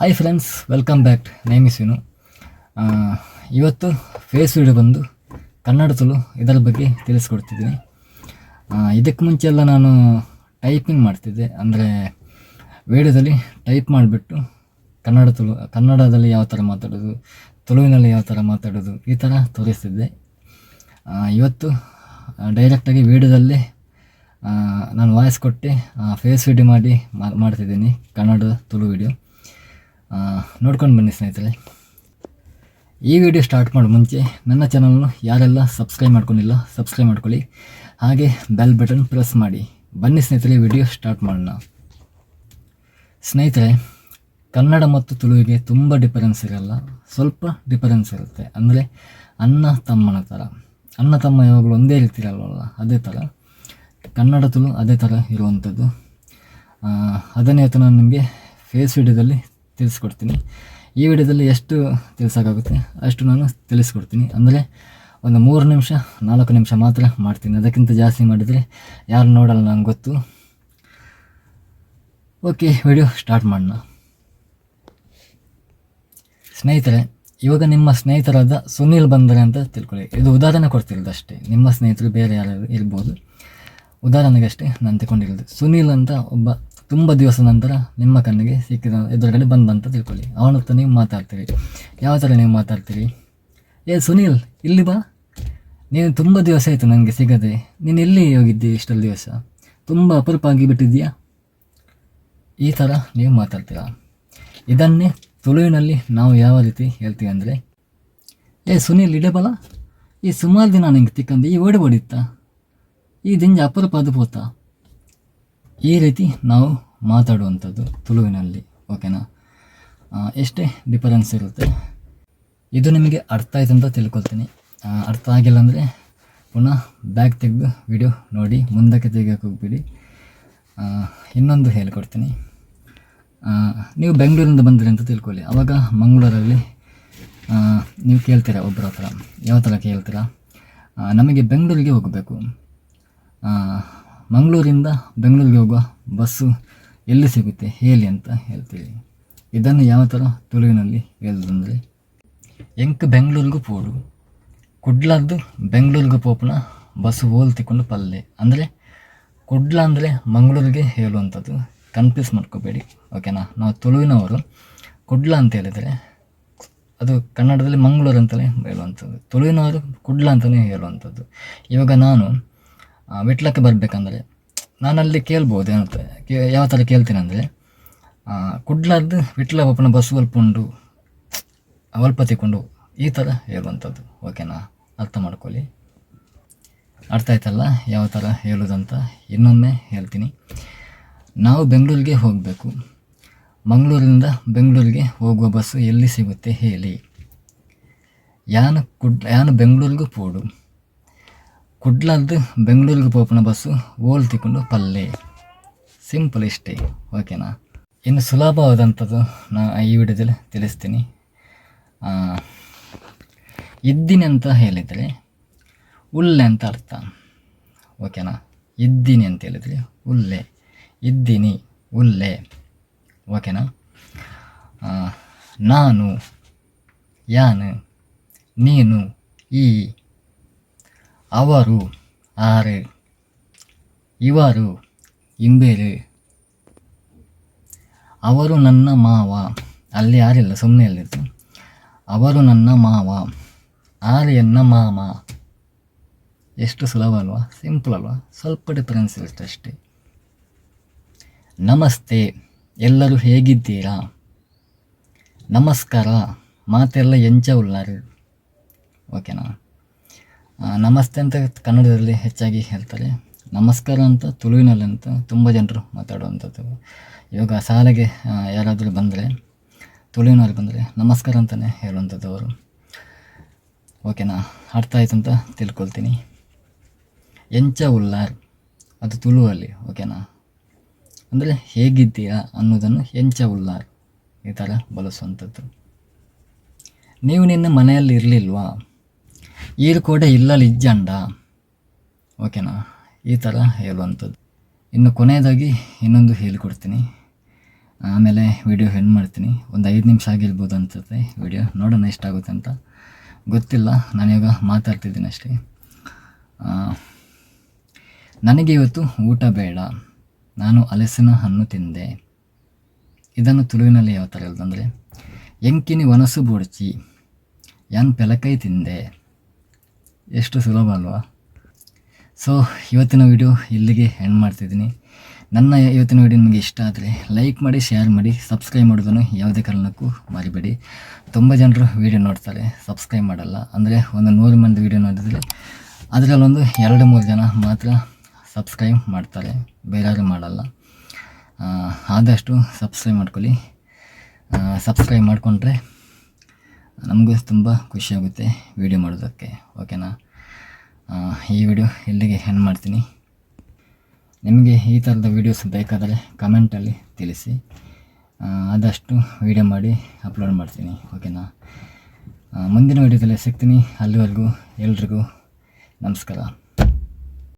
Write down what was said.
Hi friends welcome back name is Vinu ಇವತ್ತು face video ಬಂದು ಕನ್ನಡ ತುಳು ಇದರ ಬಗ್ಗೆ ತಿಳಿಸ್ಕೊಡ್ತಿದ್ದೀನಿ ಇದಕ್ಕೆ ಮುಂಚೆ ಎಲ್ಲ ನಾನು ಟೈಪಿಂಗ್ ಮಾಡ್ತಿದ್ದೆ. ಅಂದರೆ ವಿಡಿಯೋದಲ್ಲಿ ಟೈಪ್ ಮಾಡಿಬಿಟ್ಟು ಕನ್ನಡ ತುಳು, ಕನ್ನಡದಲ್ಲಿ ಯಾವ ಥರ ಮಾತಾಡೋದು, ತುಳುವಿನಲ್ಲಿ ಯಾವ ಥರ ಮಾತಾಡೋದು ಈ ಥರ ತೋರಿಸ್ತಿದ್ದೆ. ಇವತ್ತು ಡೈರೆಕ್ಟಾಗಿ ವಿಡಿಯೋದಲ್ಲೇ ನಾನು ವಾಯ್ಸ್ ಕೊಟ್ಟು ಫೇಸ್ ವಿಡಿಯೋ ಮಾಡಿ ಮಾಡ್ತಿದ್ದೀನಿ ಕನ್ನಡ ತುಳು ವಿಡಿಯೋ ನೋಡ್ಕೊಂಡು ಬನ್ನಿ ಸ್ನೇಹಿತರೆ. ಈ ವಿಡಿಯೋ ಸ್ಟಾರ್ಟ್ ಮಾಡೋ ಮುಂಚೆ ನನ್ನ ಚಾನಲ್ನು ಯಾರೆಲ್ಲ ಸಬ್ಸ್ಕ್ರೈಬ್ ಮಾಡ್ಕೊಂಡಿಲ್ಲ ಸಬ್ಸ್ಕ್ರೈಬ್ ಮಾಡ್ಕೊಳ್ಳಿ. ಹಾಗೆ ಬೆಲ್ ಬಟನ್ ಪ್ರೆಸ್ ಮಾಡಿ. ಬನ್ನಿ ಸ್ನೇಹಿತರೆ, ವಿಡಿಯೋ ಸ್ಟಾರ್ಟ್ ಮಾಡೋಣ. ಸ್ನೇಹಿತರೆ, ಕನ್ನಡ ಮತ್ತು ತುಳುವಿಗೆ ತುಂಬ ಡಿಫರೆನ್ಸ್ ಇರಲ್ಲ, ಸ್ವಲ್ಪ ಡಿಫರೆನ್ಸ್ ಇರುತ್ತೆ. ಅಂದರೆ ಅಣ್ಣ, ತಮ್ಮನ ಥರ ಅಣ್ಣ, ತಮ್ಮ ಯಾವಾಗಲೂ ಒಂದೇ ರೀತಿ ಇರಲ್ವಲ್ಲ, ಅದೇ ಥರ ಕನ್ನಡ, ತುಳು ಅದೇ ಥರ ಇರುವಂಥದ್ದು ಅದನ್ನೇ ಇವತ್ತು ನಾನು ನಿಮಗೆ ಫೇಸ್ ವಿಡಿಯೋದಲ್ಲಿ ತಿಳಿಸ್ಕೊಡ್ತೀನಿ. ಈ ವಿಡಿಯೋದಲ್ಲಿ ಎಷ್ಟು ತಿಳಿಸೋಕ್ಕಾಗುತ್ತೆ ಅಷ್ಟು ನಾನು ತಿಳಿಸ್ಕೊಡ್ತೀನಿ. ಅಂದರೆ ಒಂದು ಮೂರು ನಿಮಿಷ, ನಾಲ್ಕು ನಿಮಿಷ ಮಾತ್ರ ಮಾಡ್ತೀನಿ. ಅದಕ್ಕಿಂತ ಜಾಸ್ತಿ ಮಾಡಿದರೆ ಯಾರು ನೋಡಲ್ಲ ನಂಗೆ ಗೊತ್ತು. ಓಕೆ, ವಿಡಿಯೋ ಸ್ಟಾರ್ಟ್ ಮಾಡೋಣ. ಸ್ನೇಹಿತರೆ, ಇವಾಗ ನಿಮ್ಮ ಸ್ನೇಹಿತರಾದ ಸುನೀಲ್ ಬಂದರೆ ಅಂತ ತಿಳ್ಕೊಳ್ಳಿ. ಇದು ಉದಾಹರಣೆ ಕೊಡ್ತಿರೋದು ಅಷ್ಟೇ. ನಿಮ್ಮ ಸ್ನೇಹಿತರು ಬೇರೆ ಯಾರು ಇರ್ಬೋದು. ಉದಾಹರಣೆಗಷ್ಟೇ ನಾನು ತಿಳ್ಕೊಂಡಿರೋದು. ಸುನೀಲ್ ಅಂತ ಒಬ್ಬ ತುಂಬ ದಿವಸ ನಂತರ ನಿಮ್ಮ ಕಣ್ಣಿಗೆ ಸಿಕ್ಕಿದ ಎದುರುಗಡೆ ಬಂದ ಅಂತ ತಿಳ್ಕೊಳ್ಳಿ. ಅವನ ಹತ್ರ ನೀವು ಮಾತಾಡ್ತೀರಿ. ಯಾವ ಥರ ನೀವು ಮಾತಾಡ್ತೀರಿ? ಏ, ಸುನೀಲ್, ಇಲ್ಲಿ ಬಾ. ನೀನು ತುಂಬ ದಿವಸ ಆಯಿತು ನನಗೆ ಸಿಗದೆ. ನೀನು ಎಲ್ಲಿ ಹೋಗಿದ್ದಿ ಇಷ್ಟೊಂದು ದಿವಸ? ತುಂಬ ಅಪರೂಪ ಆಗಿಬಿಟ್ಟಿದ್ಯಾ ಈ ಥರ ನೀವು ಮಾತಾಡ್ತೀರ? ಇದನ್ನೇ ತುಳುವಿನಲ್ಲಿ ನಾವು ಯಾವ ರೀತಿ ಹೇಳ್ತೀವಿ ಅಂದರೆ, ಏ, ಸುನೀಲ್ ಇಡೆ ಬಲ ಈ ಸುಮಾರು ದಿನ ನಿಂಗೆ ತಿಕ್ಕಂದು. ಈ ಓಡಿ ಓಡಿತ್ತ ಈ ದಿಂಜ ಅಪರೂಪ ಅದು ಪೋತ ಈ ರೀತಿ ನಾವು ಮಾತಾಡುವಂಥದ್ದು ತುಳುವಿನಲ್ಲಿ ಓಕೆನಾ ಎಷ್ಟೇ ಡಿಫರೆನ್ಸ್ ಇರುತ್ತೆ, ಇದು ನಿಮಗೆ ಅರ್ಥ ಆಯ್ತು ಅಂತ ತಿಳ್ಕೊಳ್ತೀನಿ. ಅರ್ಥ ಆಗಿಲ್ಲ ಅಂದರೆ ಪುನಃ ಬ್ಯಾಗ್ ತೆಗೆದು ವಿಡಿಯೋ ನೋಡಿ, ಮುಂದಕ್ಕೆ ತೆಗಿಯೋಕೆ ಹೋಗ್ಬಿಡಿ. ಇನ್ನೊಂದು ಹೇಳ್ಕೊಡ್ತೀನಿ. ನೀವು ಬೆಂಗಳೂರಿಂದ ಬಂದಿರಿ ಅಂತ ತಿಳ್ಕೊಳ್ಳಿ. ಆವಾಗ ಮಂಗಳೂರಲ್ಲಿ ನೀವು ಕೇಳ್ತೀರಾ ಒಬ್ಬರ ಹತ್ರ? ಯಾವ ಥರ ಕೇಳ್ತೀರಾ? ನಮಗೆ ಬೆಂಗಳೂರಿಗೆ ಹೋಗಬೇಕು. ಮಂಗಳೂರಿಂದ ಬೆಂಗಳೂರಿಗೆ ಹೋಗುವ ಬಸ್ಸು ಎಲ್ಲಿ ಸಿಗುತ್ತೆ ಹೇಳಿ ಅಂತ ಹೇಳ್ತೀವಿ. ಇದನ್ನು ಯಾವ ಥರ ತುಳುವಿನಲ್ಲಿ ಹೇಳೋದಂದರೆ ಎಂಕ್ ಬೆಂಗಳೂರಿಗೂ ಪೋಡು, ಕುಡ್ಲದ್ದು ಬೆಂಗಳೂರಿಗೆ ಪೋಪುನ ಬಸ್ಸು ಹೋಲ್ ತಿಕ್ಕೊಂಡು ಪಲ್ಲೆ. ಅಂದರೆ, ಕುಡ್ಲ ಅಂದರೆ ಮಂಗಳೂರಿಗೆ ಹೇಳುವಂಥದ್ದು. ಕನ್ಫ್ಯೂಸ್ ಮಾಡ್ಕೋಬೇಡಿ, ಓಕೆನಾ? ನಾವು ತುಳುವಿನವರು, ಕುಡ್ಲ ಅಂತ ಹೇಳಿದರೆ, ಅದು ಕನ್ನಡದಲ್ಲಿ ಮಂಗಳೂರು ಅಂತಲೇ ಹೇಳುವಂಥದ್ದು. ತುಳುವಿನವರು ಕುಡ್ಲ ಅಂತಲೇ ಹೇಳುವಂಥದ್ದು. ಇವಾಗ ನಾನು ವಿಟ್ಲಕ್ಕೆ ಬರಬೇಕಂದ್ರೆ ನಾನಲ್ಲಿ ಕೇಳ್ಬೋದು, ಏನಂತ, ಕೇ, ಯಾವ ಥರ ಕೇಳ್ತೀನಿ ಅಂದರೆ ಕುಡ್ಲದ್ದು ವಿಟ್ಲ ಒಪ್ಪನ ಬಸ್ ಒಲ್ಪುಂಡು ಅವಲ್ಪ ತಿಕೊಂಡು ಈ ಥರ ಹೇಳುವಂಥದ್ದು. ಓಕೆನಾ ಅರ್ಥ ಮಾಡ್ಕೊಳ್ಳಿ. ಅರ್ಥ ಆಯ್ತಲ್ಲ? ಯಾವ ಥರ ಹೇಳೋದಂತ? ಇನ್ನೊಮ್ಮೆ ಹೇಳ್ತೀನಿ. ನಾವು ಬೆಂಗಳೂರಿಗೆ ಹೋಗಬೇಕು. ಮಂಗಳೂರಿಂದ ಬೆಂಗಳೂರಿಗೆ ಹೋಗುವ ಬಸ್ಸು ಎಲ್ಲಿ ಸಿಗುತ್ತೆ ಹೇಳಿ. ಯಾನು ಕುಡ್, ಯಾನು ಬೆಂಗಳೂರಿಗೂ ಪೋಡು. ಕುಡ್ಲದ್ದು ಬೆಂಗಳೂರಿಗೆ ಪೋಪನ ಬಸ್ಸು ಓಲ್ ತಿಕೊಂಡು ಪಲ್ಲೆ. ಸಿಂಪಲ್ ಇಷ್ಟೇ ಓಕೆನಾ ಇನ್ನು ಸುಲಭವಾದಂಥದ್ದು ನಾನು ಈ ವಿಡಿಯೋದಲ್ಲಿ ತಿಳಿಸ್ತೀನಿ. ಇದ್ದೀನಿ ಅಂತ ಹೇಳಿದರೆ ಉಲ್ಲೆ ಅಂತ ಅರ್ಥ. ಓಕೆನಾ ಇದ್ದೀನಿ ಅಂತ ಹೇಳಿದರೆ ಉಲ್ಲೆ. ಇದ್ದೀನಿ, ಉಲ್ಲೆ. ಓಕೆನಾ ನಾನು, ಯಾನು, ನೀನು, ಈ. ಅವರು ಆರೆ, ಇವರು ಇಂಬೇರು ಅವರು ನನ್ನ ಮಾವ. ಅಲ್ಲಿ ಯಾರಿಲ್ಲ ಸುಮ್ಮನೆ ಅಲ್ಲಿತ್ತು ಅವರು ನನ್ನ ಮಾವ. ಆರ್ಯನ್ನ ಮಾಮ. ಎಷ್ಟು ಸುಲಭ ಅಲ್ವಾ? ಸಿಂಪಲ್ ಅಲ್ವಾ? ಸ್ವಲ್ಪ ಡಿಫರೆನ್ಸ್ ಇರುತ್ತೆ ಅಷ್ಟೇ. ನಮಸ್ತೆ, ಎಲ್ಲರೂ ಹೇಗಿದ್ದೀರಾ? ನಮಸ್ಕಾರ, ಮಾತೆಲ್ಲ ಎಂಚ ಉಳ್ಳಾರು. ಓಕೆನಾ ನಮಸ್ತೆ ಅಂತ ಕನ್ನಡದಲ್ಲಿ ಹೆಚ್ಚಾಗಿ ಹೇಳ್ತಾರೆ. ನಮಸ್ಕಾರ ಅಂತ ತುಳುವಿನಲ್ಲಿ ಅಂತ ತುಂಬ ಜನರು ಮಾತಾಡುವಂಥದ್ದು. ಇವಾಗ ಶಾಲೆಗೆ ಯಾರಾದರೂ ಬಂದರೆ ತುಳುವಿನವ್ರು ಬಂದರೆ ನಮಸ್ಕಾರ ಅಂತಲೇ ಹೇಳುವಂಥದ್ದು ಅವರು. ಓಕೆನಾ ಅರ್ಥ ಆಯಿತು ಅಂತ ತಿಳ್ಕೊಳ್ತೀನಿ. ಎಂಚ ಉಲ್ಲಾರ್ ಅದು ತುಳುವಲ್ಲಿ ಓಕೆನಾ ಅಂದರೆ ಹೇಗಿದ್ದೀಯಾ ಅನ್ನೋದನ್ನು ಎಂಚ ಉಲ್ಲಾರ್ ಈ ಥರ ಬಳಸುವಂಥದ್ದು. ನೀವು ನಿನ್ನ ಮನೆಯಲ್ಲಿ ಇರಲಿಲ್ವಾ? ಈರು ಕೂಡ ಇಲ್ಲಲ್ಲಿ ಇಜ್ಜಂಡ ಓಕೆನಾ? ಈ ಥರ ಹೇಳುವಂಥದ್ದು. ಇನ್ನು ಕೊನೆಯದಾಗಿ ಇನ್ನೊಂದು ಹೇಳಿಕೊಡ್ತೀನಿ. ಆಮೇಲೆ ವಿಡಿಯೋ ಹೆಣ್ಣು ಮಾಡ್ತೀನಿ. ಒಂದು ಐದು ನಿಮಿಷ ಆಗಿರ್ಬೋದು ಅನ್ಸುತ್ತೆ ವಿಡಿಯೋ. ನೋಡೋಣ ಎಷ್ಟಾಗುತ್ತೆ ಅಂತ. ಗೊತ್ತಿಲ್ಲ. ನಾನಿವಾಗ ಮಾತಾಡ್ತಿದ್ದೀನಿ ಅಷ್ಟೇ. ನನಗೆ ಇವತ್ತು ಊಟ ಬೇಡ. ನಾನು ಹಲಸಿನ ಹಣ್ಣು ತಿಂದೆ. ಇದನ್ನು ತುಳುವಿನಲ್ಲಿ ಯಾವ ಥರ ಹೇಳೋದಂದರೆ, ಎಂಕಿನಿ ಒನಸು ಬುಡ್ಚಿ, ಯಾನ್ ಪೆಲಕೈ ತಿಂದೆ. ಎಷ್ಟು ಸುಲಭ ಅಲ್ವಾ? ಸೊ ಇವತ್ತಿನ ವಿಡಿಯೋ ಇಲ್ಲಿಗೆ ಎಂಡ್ ಮಾಡ್ತಿದ್ದೀನಿ. ನನ್ನ ಇವತ್ತಿನ ವಿಡಿಯೋ ನಿಮಗೆ ಇಷ್ಟ ಆದರೆ ಲೈಕ್ ಮಾಡಿ ಶೇರ್ ಮಾಡಿ ಸಬ್ಸ್ಕ್ರೈಬ್ ಮಾಡೋದನ್ನು ಯಾವುದೇ ಕಾರಣಕ್ಕೂ ಮರಿಬೇಡಿ. ತುಂಬ ಜನರು ವಿಡಿಯೋ ನೋಡ್ತಾರೆ ಸಬ್ಸ್ಕ್ರೈಬ್ ಮಾಡಲ್ಲ. ಅಂದರೆ ಒಂದು ನೂರು ಮಂದಿ ವಿಡಿಯೋ ನೋಡಿದರೆ ಅದರಲ್ಲೊಂದು ಎರಡು ಮೂರು ಜನ ಮಾತ್ರ ಸಬ್ಸ್ಕ್ರೈಬ್ ಮಾಡ್ತಾರೆ. ಬೇರೆಯವರು ಮಾಡಲ್ಲ. ಆದಷ್ಟು ಸಬ್ಸ್ಕ್ರೈಬ್ ಮಾಡ್ಕೊಳ್ಳಿ. ಸಬ್ಸ್ಕ್ರೈಬ್ ಮಾಡಿಕೊಂಡ್ರೆ ನಮಗೂ ತುಂಬ ಖುಷಿಯಾಗುತ್ತೆ ವಿಡಿಯೋ ಮಾಡೋದಕ್ಕೆ ಓಕೆನಾ ಈ ವಿಡಿಯೋ ಇಲ್ಲಿಗೆ ಎಂಡ್ ಮಾಡ್ತೀನಿ. ನಿಮಗೆ ಈ ಥರದ ವೀಡಿಯೋಸ್ ಬೇಕಾದರೆ ಕಮೆಂಟಲ್ಲಿ ತಿಳಿಸಿ. ಆದಷ್ಟು ವಿಡಿಯೋ ಮಾಡಿ ಅಪ್ಲೋಡ್ ಮಾಡ್ತೀನಿ ಓಕೆನಾ ಮುಂದಿನ ವಿಡಿಯೋದಲ್ಲಿ ಸಿಗ್ತೀನಿ. ಅಲ್ಲಿವರೆಗೂ ಎಲ್ರಿಗೂ ನಮಸ್ಕಾರ.